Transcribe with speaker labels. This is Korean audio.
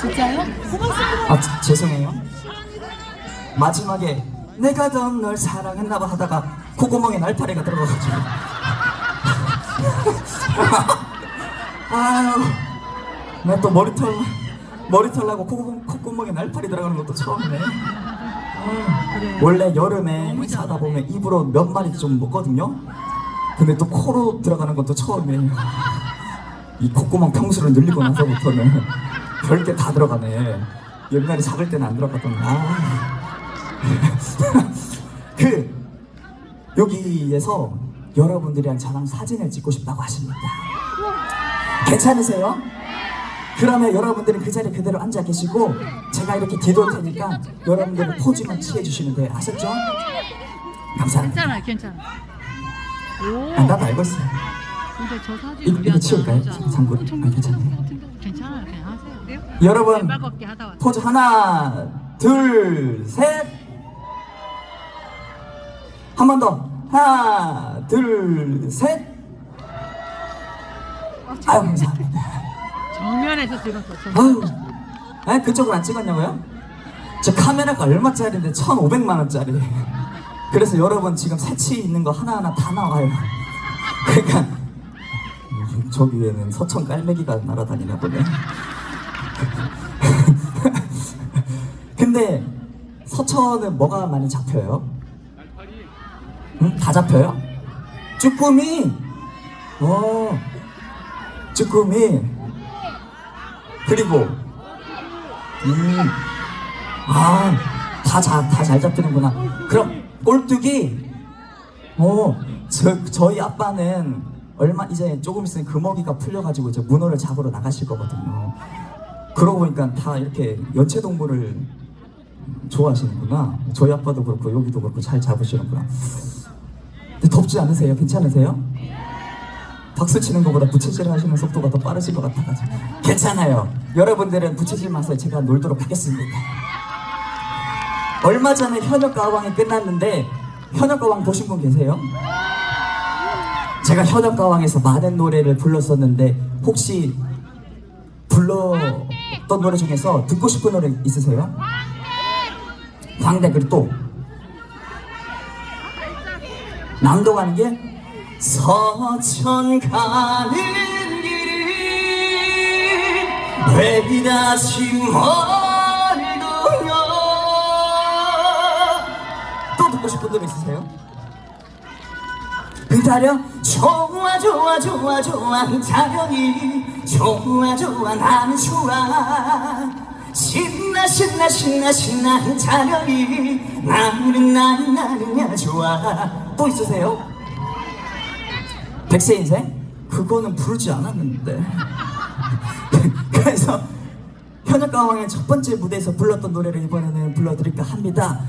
Speaker 1: 진짜요?
Speaker 2: 아 지- 죄송해요. 마지막에 내가 더 널 사랑했나봐 하다가 콧구멍에 날파리가 들어가가지고 아유 나 또 머리털 머리털 나고 콧구멍, 콧구멍에 날파리 들어가는 것도 처음이네. 아유, 원래 여름에 행사하다 보면 입으로 몇 마리 좀 먹거든요. 근데 또 코로 들어가는 것도 처음이에요. 이 콧구멍 평수를 늘리고 나서부터는 별게 다 들어가네. 옛날에 작을 때는 안 들어갔던 아. 그 여기에서 여러분들이랑 저랑 사진을 찍고 싶다고 하십니다. 괜찮으세요? 그러면 여러분들은 그 자리에 그대로 앉아 계시고 제가 이렇게 뒤돌 테니까 여러분들은 포즈만 취해 주시면 돼요. 아셨죠? 감사합니다.
Speaker 1: 괜찮아요, 괜찮아. 오.
Speaker 2: 아, 나도 알고 있어요.
Speaker 1: 근데 저 사진
Speaker 2: 이거- 이거 치울까요? 장군?
Speaker 1: 엄청
Speaker 2: 아,
Speaker 1: 하세요.
Speaker 2: 여러분. 포즈 하나, 둘, 셋. 한 번 더. 하나, 둘, 셋. 아유 감사합니다.
Speaker 1: 정면에서 찍었어. 저.
Speaker 2: 아유, 아 그쪽으로 안 찍었냐고요? 저 카메라가 얼마짜리인데 1,500만 원짜리. 그래서 여러분 지금 새치 있는 거 하나하나 다 나와요. 그러니까 저 위에는 서천 깔매기가 날아다니나 보네. 근데 서천은 뭐가 많이 잡혀요? 응? 다 잡혀요? 쭈꾸미. 어. 쭈꾸미. 그리고 음. 아, 다잘 잘 잡히는구나. 그럼 꼴뚜기. 어, 저 저희 아빠는 얼마 이제 조금 있으면 금어기가 풀려가지고 이제 문어를 잡으러 나가실 거거든요. 그러고 보니까 다 이렇게 연체 동물을 좋아하시는구나. 저희 아빠도 그렇고 여기도 그렇고 잘 잡으시는구나. 덥지 않으세요? 괜찮으세요? 박수 치는 것보다 부채질 하시는 속도가 더 빠르실 것 같아가지고 괜찮아요 여러분들은 부채질 맛에 제가 놀도록 하겠습니다 얼마 전에 현역 가왕이 끝났는데 현역 가왕 보신 분 계세요? 제가 현역 가왕에서 많은 노래를 불렀었는데 혹시 불 렀던 노래 중에서 듣고 싶은 노래 있으세요? 광대 그리고 또 낭독하는 게 서천 가는 길이 왜 이다시 멀더냐 또 듣고 싶은 노래 있으세요? 기다려 좋아 좋아 좋아 좋아 자령이 좋아 좋아 나는 좋아. 신나 신나 신나 신나 자령이. 나는 나는 나는 야 좋아. 또 있으세요? 백세 인생? 그거는 부르지 않았는데. 그래서 현역 가왕의 첫 번째 무대에서 불렀던 노래를 이번에는 불러드릴까 합니다